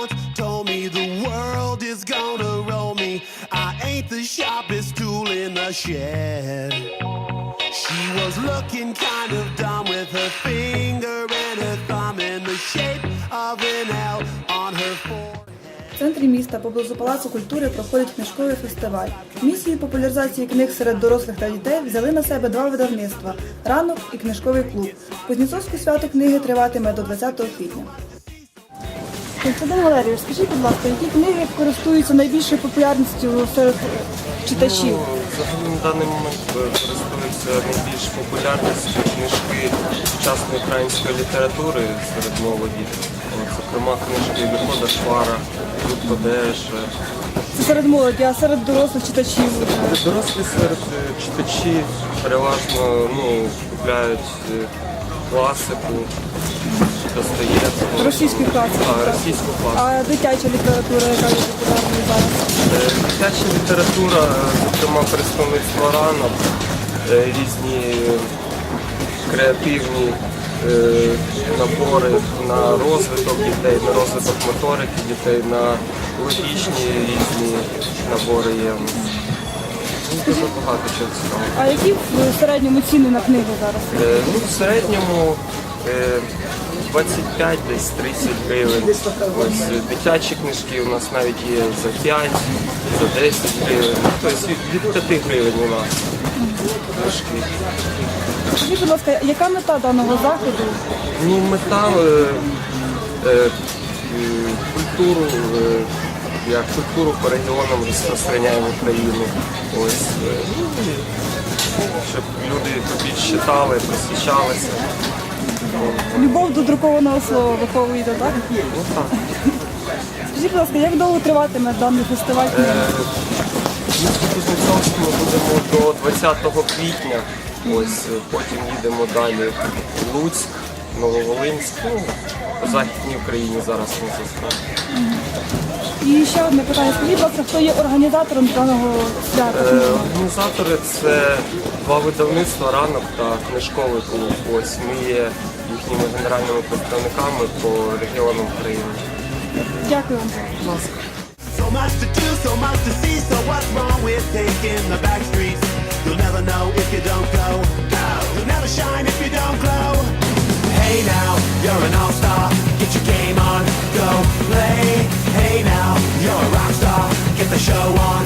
once told me the world is gonna roll me. I ain't the sharpest tool in the shed. She was looking kind of dumb with her finger and her thumb in the shape of an L on her forehead. В центрі міста поблизу Палацу культури проходить книжковий фестиваль. Місію популяризації книг серед дорослих та дітей взяли на себе два видавництва ранок і книжковий клуб. Кузнєцовське свято книги триватиме до 20 квітня. Константин Валерійович, скажіть, будь ласка, які книги користуються найбільшою популярністю серед читачів? Ну, взагалі на даний момент е, користуються найбільш популярністю книжки сучасної української літератури серед молоді. От, зокрема, книжки Вихода Швара, Люд Деше. Це серед молоді, а серед дорослих читачів. Серед Дорослі серед е, читачів переважно ну, купляють е, класику, Достоєвського. Російську класику, А, російську класику. А дитяча література, яка є популярною зараз? Е, Дитяча література, е, зокрема представництво ранок, е, різні е, креативні е, набори на розвиток дітей, на розвиток моторики дітей, на логічні різні набори є. Ну, Дуже багато чого цікавого. А які в середньому ціни на книгу зараз? Е, Ну, в середньому е, 25 десь 30 гривень. Ось е, дитячі книжки у нас навіть є за 5, за 10 гривень. Тобто від, від 5 гривень у нас книжки. Скажіть, будь ласка, яка мета даного заходу? Ну, мета е, е, культуру, е, як культуру по регіонам розпространяємо в Україну. Ось, е, ну, щоб люди побільше читали, просвічалися. Любов до друкованого слова виховуєте, так? Так. Скажіть, будь ласка, як довго триватиме даний фестиваль? Ми в Кузнецовському будемо до 20 квітня. Ось е, потім їдемо далі в Луцьк, Нововолинськ. Ну, по Західній Україні зараз ми заскажемо. І ще одне питання. Скажіть, будь ласка, хто є організатором даного свята? Е, Організатори це два видавництва ранок та книжковий клуб. Ось ми є їхніми генеральними представниками по регіонам України. Дякую вам. Будь ласка. So much to do, so much to see, the show on.